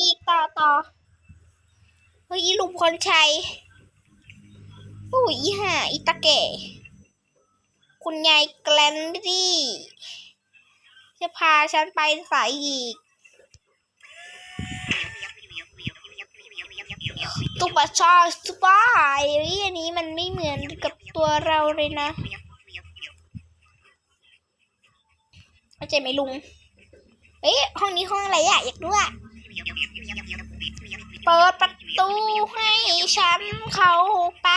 อีกต่อต่อเฮ้ยลุงพลชัยโอ้ยอีห่าอีตาแก่คุณยายแกลนดี้จะพาฉันไปสายอีกตุปชาสปายเฮ้ยอันนี้มันไม่เหมือนกับตัวเราเลยนะเข้าใจไหมลุง เฮ้ย ห้องนี้ห้องอะไรอะอยากรู้อะ เปิดประตูให้ฉันเข้าไป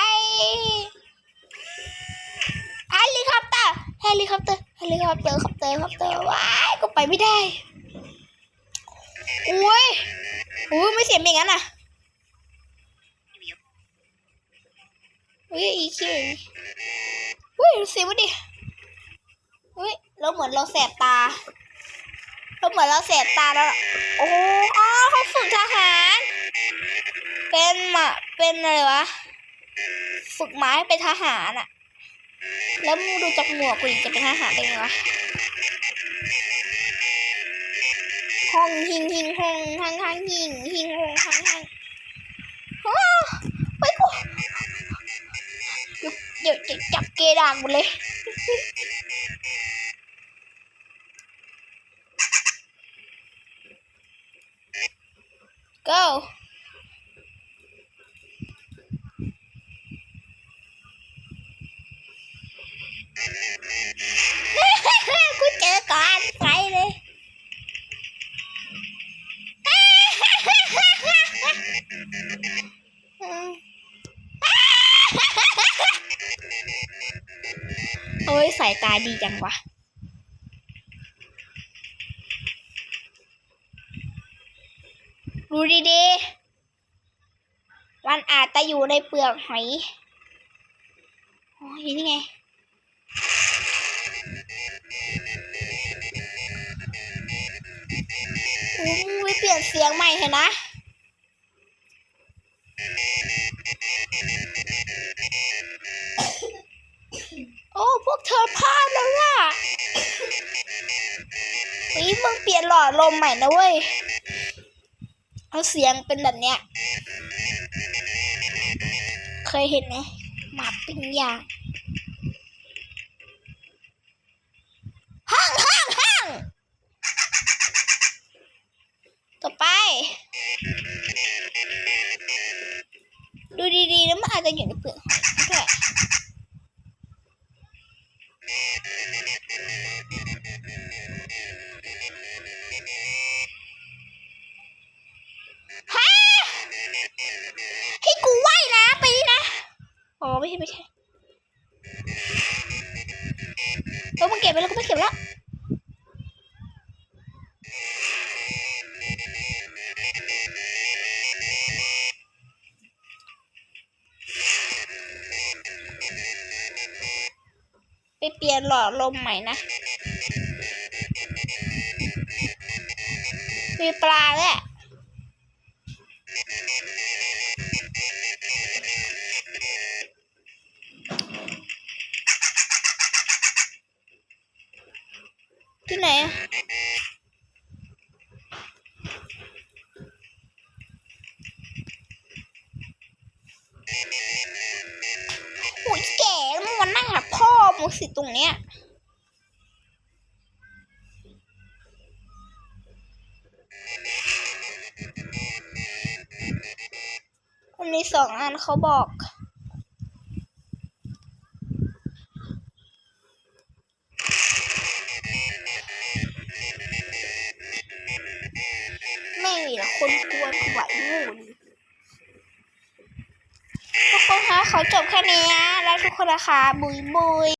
เฮลิคอปเตอร์เฮลิคอปเตอร์เฮลิคอปเตอร์คอปเตอร์คอปเตอร์ว้ายก็ไปไม่ได้อุ้ยอุ้ยไม่เสียงอย่างนั้นอะอุ้ยอีคิวอุ้ยดูสิวะดิอุ้ยเราเหมือนเราแสบตา เราเหมือนเราแสบตาแล้ว โอ้โหอ๋อเขาฝึกทหาร เป็นมาเป็นอะไรวะ ฝึกหมาให้เป็นทหารอะแล้วมึงดูจากหมวกกูจะเป็นทหารได้ไงวะ ห้องหิงหิงห้องห้างห้างหิงหิงห้องห้างห้างอ้วไปกูเดี๋ยวจะจับเกดางหมดเลย go กูเจอก่อนไปเลย โอ้ยสายตา ดูดีๆ มันอาจจะอยู่ในเปลือกหอยโอ้ยนี่ไง โอ้ยเปลี่ยนเสียงใหม่เถอะนะ โอ้พวกเธอพลาดแล้วล่ะเฮ้ยมึงเปลี่ยนหลอดลมใหม่นะเว้ย เอาเสียงเป็นแบบเนี้ย เคยเห็นไหมหมาปิ้งย่างห้างห้างห้างต่อไป ดูดีๆแล้วมันอาจจะอยู่ในเปลือก อ๋อไม่ใช่ไม่ใช่แล้วมึงเก็บไปแล้วกูไม่เก็บแล้วไปเปลี่ยนหลอดลมใหม่นะมีปลาแหล หนอะโอ้ยแก่แล้วมึงมานั่งหาพ่อมึงสิตรงเนี้ยมันมีสองอันเขาบอก อกคนกวนไหวงูนี่ทุกคนคะขอจบแค่นี้นะแล้วทุกคนนะคะบุยบุย